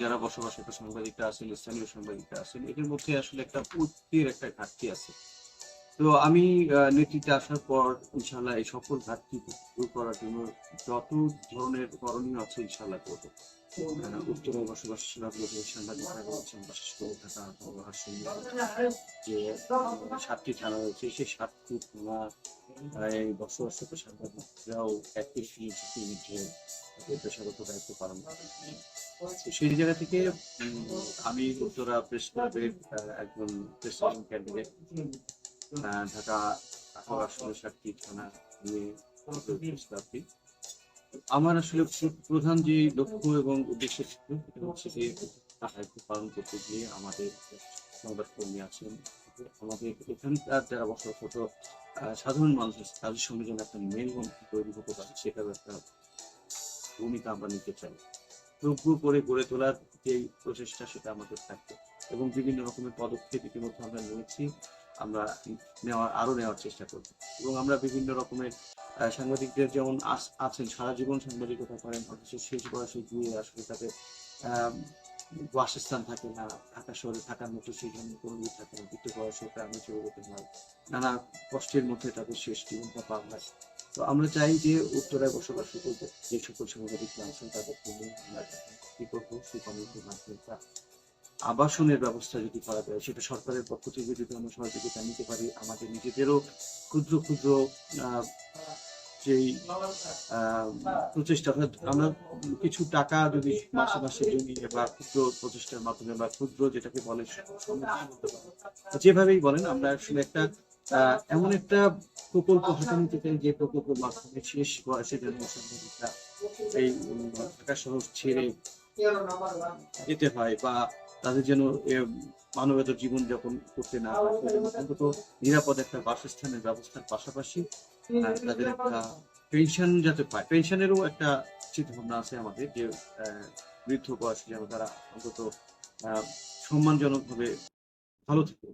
যারা বসবাসরত সাংবাদিকরা আছেন স্থানীয় সাংবাদিকরা আছেন এদের মধ্যে আসলে একটা ঐক্যের একটা ঘাটতি আছে তো আমি নেতৃত্বে আসার পর ইনশাল্লাহ এই সকল ঘাটতি দূর করার জন্য যত ধরনের করণীয় আছে ইনশাল্লাহ করব উত্তরে বসবাসীরা বলতে সাংবাদিকরা বিশেষ করে যে সাতটি থানা রয়েছে সেই সাতটি থানা বসবাসরত সাংবাদিকরাও একটি পেশাগত দায়িত্ব পালন করেন তো সেই জায়গা থেকে আমি উত্তরা প্রেস ক্লাবের একজন প্রেসিডেন্ট ক্যান্ডিডেট ঢাকা আসলে সাতটি থানা নিয়ে প্রেস ক্লাবটি আমার আসলে প্রধান যে লক্ষ্য এবং উদ্দেশ্য ছিল সেটা পালন করতে গিয়ে আমাদের সংবাদকর্মী আছেন। আমাদের এখানকার যারা বসবাসরত আহ, সাধারণ মানুষ আছে তাদের সঙ্গে যেন একটা মেলবন্ধন তৈরি হতে পারে সেটার একটা ভূমিকা আমরা নিতে চাই। যোগ্য করে গড়ে তোলার যে প্রচেষ্টা সেটা আমাদের থাকবে। এবং বিভিন্ন রকমের পদক্ষেপ ইতিমধ্যে আমরা নিয়েছি, আমরা নেওয়ার, আরও নেওয়ার চেষ্টা করব। এবং আমরা বিভিন্ন রকমের সাংবাদিকদের যেমন আছেন, সারা জীবন সাংবাদিকতা করেন, অথচ শেষ বয়সে গিয়ে আসলে তাদের বাসস্থান থাকে না, ঢাকা শহরে থাকার মতো সেই জন্য কোনো ইয়ে থাকে না বৃদ্ধ বয়সে গ্রামে চলে যেতে হয়। নানা কষ্টের মধ্যে তাদের শেষ জীবনটা পার হয়। তো আমরা চাই যে উত্তরায় বসবাস করতে যে সকল সাংবাদিক আছেন তাদের কি করব সেই কমিটির আবাসনের ব্যবস্থা যদি করা যায়, সেটা সরকারের পক্ষ থেকে যদি আমরা সহযোগিতা নিতে পারি, আমাদের নিজেদেরও ক্ষুদ্র ক্ষুদ্র যেই প্রচেষ্টা আমরা কিছু টাকা যদি মাসে মাসে জমিয়ে বা ক্ষুদ্র প্রচেষ্টার মাধ্যমে বা ক্ষুদ্র যেটাকে বলে। যেভাবেই বলেন, আমরা আসলে একটা এমন একটা প্রকল্প হাতে নিতে যে প্রকল্পের মাধ্যমে শেষ বয়সে যেন এই ঢাকা শহর ছেড়ে যেতে হয় বা তাদের যেন মানবেতর জীবন যাপন করতে না অন্তত নিরাপদ একটা বাসস্থানের ব্যবস্থার পাশাপাশি তাদের একটা পেনশন যাতে পায় পেনশনেরও একটা চিন্তা ভাবনা আছে আমাদের যে বৃদ্ধ বয়স যেন তারা অন্তত আহ, সম্মানজনকভাবে ভালো থাকে।